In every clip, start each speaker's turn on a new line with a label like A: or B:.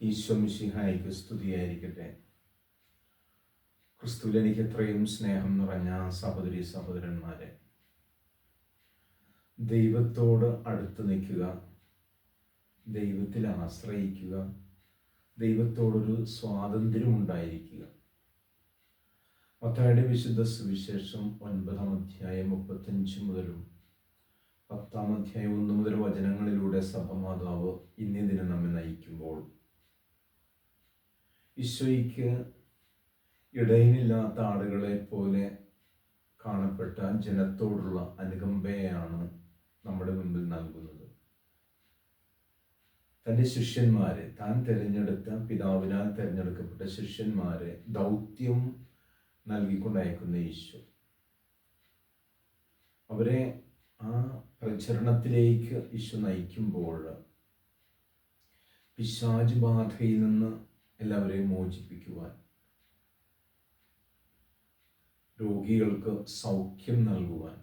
A: ഈശ്വമിഷിഹായിക്ക് സ്തുതിയായിരിക്കട്ടെ. ക്രിസ്തുവിൽ എനിക്ക് എത്രയും സ്നേഹം നിറഞ്ഞ സഹോദരി സഹോദരന്മാരെ ദൈവത്തോട് അടുത്ത് നിൽക്കുക ദൈവത്തിൽ ആശ്രയിക്കുക ദൈവത്തോടൊരു സ്വാതന്ത്ര്യം ഉണ്ടായിരിക്കുക. മത്തായുടെ വിശുദ്ധ സുവിശേഷം ഒൻപതാം അധ്യായം മുപ്പത്തഞ്ച് മുതലും പത്താം അധ്യായം ഒന്ന് മുതൽ വചനങ്ങളിലൂടെ സഭമാതാവ് ഇന്നേ ദിനം നമ്മെ നയിക്കുമ്പോൾ ഈശോയ്ക്ക് ഇടയിലില്ലാത്ത ആളുകളെ പോലെ കാണപ്പെട്ട ജനത്തോടുള്ള അനുകമ്പയാണ് നമ്മുടെ മുൻപിൽ നൽകുന്നത്. തന്റെ ശിഷ്യന്മാരെ താൻ തിരഞ്ഞെടുത്ത പിതാവിനാൽ തിരഞ്ഞെടുക്കപ്പെട്ട ശിഷ്യന്മാരെ ദൗത്യം നൽകിക്കൊണ്ടയക്കുന്ന ഈശോ. അവരെ ആ പ്രചരണത്തിലേക്ക് ഈശോ നയിക്കുമ്പോൾ പിശാജ് ബാധയിൽ നിന്ന് എല്ലാവരെയും മോചിപ്പിക്കുവാൻ. രോഗികൾക്ക് സൗഖ്യം നൽകുവാൻ.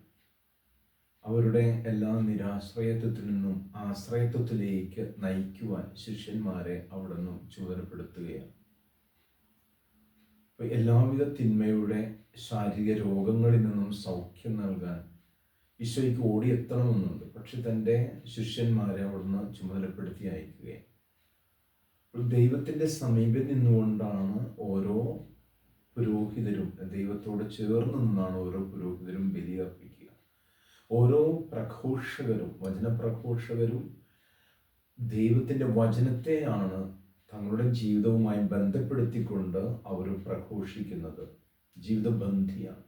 A: അവരുടെ എല്ലാ നിരാശ്രയത്വത്തിൽ നിന്നും ആശ്രയത്വത്തിലേക്ക് നയിക്കുവാൻ ശിഷ്യന്മാരെ അവിടെ നിന്നും ചുമതലപ്പെടുത്തുകയാണ് എല്ലാവിധ തിന്മയുടെ ശാരീരിക രോഗങ്ങളിൽ നിന്നും സൗഖ്യം നൽകാൻ ഈശോയ്ക്ക് ഓടിയെത്തണമെന്നുണ്ട്. പക്ഷെ തന്റെ ശിഷ്യന്മാരെ അവിടുന്ന് ചുമതലപ്പെടുത്തി അയക്കുകയാണ്. ദൈവത്തിന്റെ സമീപം നിന്നുകൊണ്ടാണ് ഓരോ പുരോഹിതരും ദൈവത്തോട് ചേർന്ന് നിന്നാണ് ഓരോ പുരോഹിതരും ബലിയർപ്പിക്കുക. ഓരോ പ്രഘോഷകരും വചനപ്രഘോഷകരും ദൈവത്തിന്റെ വചനത്തെയാണ് തങ്ങളുടെ ജീവിതവുമായി ബന്ധപ്പെടുത്തിക്കൊണ്ട് അവർ പ്രഘോഷിക്കുന്നത്. ജീവിതബന്ധിയാണ്.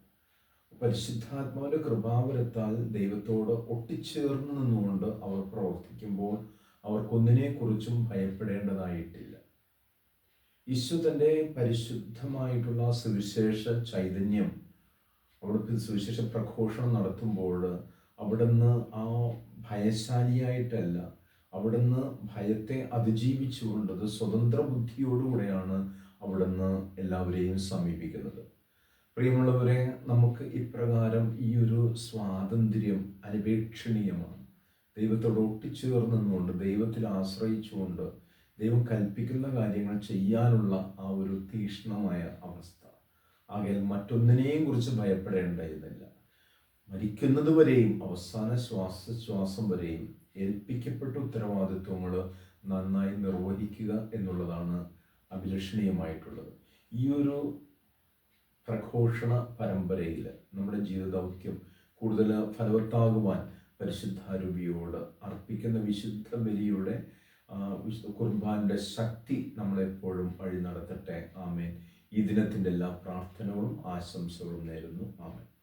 A: പരിശുദ്ധാത്മാവിന്റെ കൃപാവരത്താൽ ദൈവത്തോട് ഒട്ടിച്ചേർന്ന് നിന്നുകൊണ്ട് അവർ പ്രവർത്തിക്കുമ്പോൾ അവർക്കൊന്നിനെക്കുറിച്ചും ഭയപ്പെടേണ്ടതായിട്ടില്ല. ഈശോ തന്റെ പരിശുദ്ധമായിട്ടുള്ള സുവിശേഷ ചൈതന്യം അവർക്ക് സുവിശേഷ പ്രഘോഷണം നടത്തുമ്പോൾ അവിടുന്ന് ആ ഭയശാലിയായിട്ടല്ല അവിടുന്ന് ഭയത്തെ അതിജീവിച്ചുകൊണ്ടത് സ്വതന്ത്ര ബുദ്ധിയോടുകൂടെയാണ് അവിടുന്ന് എല്ലാവരെയും സമീപിക്കുന്നത്. പ്രിയമുള്ളവരെ നമുക്ക് ഇപ്രകാരം ഈ ഒരു സ്വാതന്ത്ര്യം അനപേക്ഷണീയമാണ് ദൈവത്തോട് ഒട്ടിച്ചേർന്നുകൊണ്ട് ദൈവത്തിൽ ആശ്രയിച്ചുകൊണ്ട് ദൈവം കൽപ്പിക്കുന്ന കാര്യങ്ങൾ ചെയ്യാനുള്ള ആ ഒരു തീക്ഷ്ണമായ അവസ്ഥ. ആകയാൽ മറ്റൊന്നിനെയും കുറിച്ച് ഭയപ്പെടേണ്ടതില്ല. മരിക്കുന്നത് വരെയും അവസാന ശ്വാസശ്വാസം വരെയും ഏൽപ്പിക്കപ്പെട്ട ഉത്തരവാദിത്വങ്ങൾ നന്നായി നിർവഹിക്കുക എന്നുള്ളതാണ് അഭിലഷണീയമായിട്ടുള്ളത്. ഈ ഒരു പ്രഘോഷണ പരമ്പരയിൽ നമ്മുടെ ജീവിതദൗത്യം കൂടുതൽ ഫലവത്താകുവാൻ പരിശുദ്ധാരൂപിയോട് അർപ്പിക്കുന്ന വിശുദ്ധ ബലിയുടെ വിശുദ്ധ ശക്തി നമ്മളെപ്പോഴും വഴി നടത്തട്ടെ. ആമേൻ. ഈ ദിനത്തിന്റെ എല്ലാ പ്രാർത്ഥനകളും ആശംസകളും നേരുന്നു. ആമേൻ.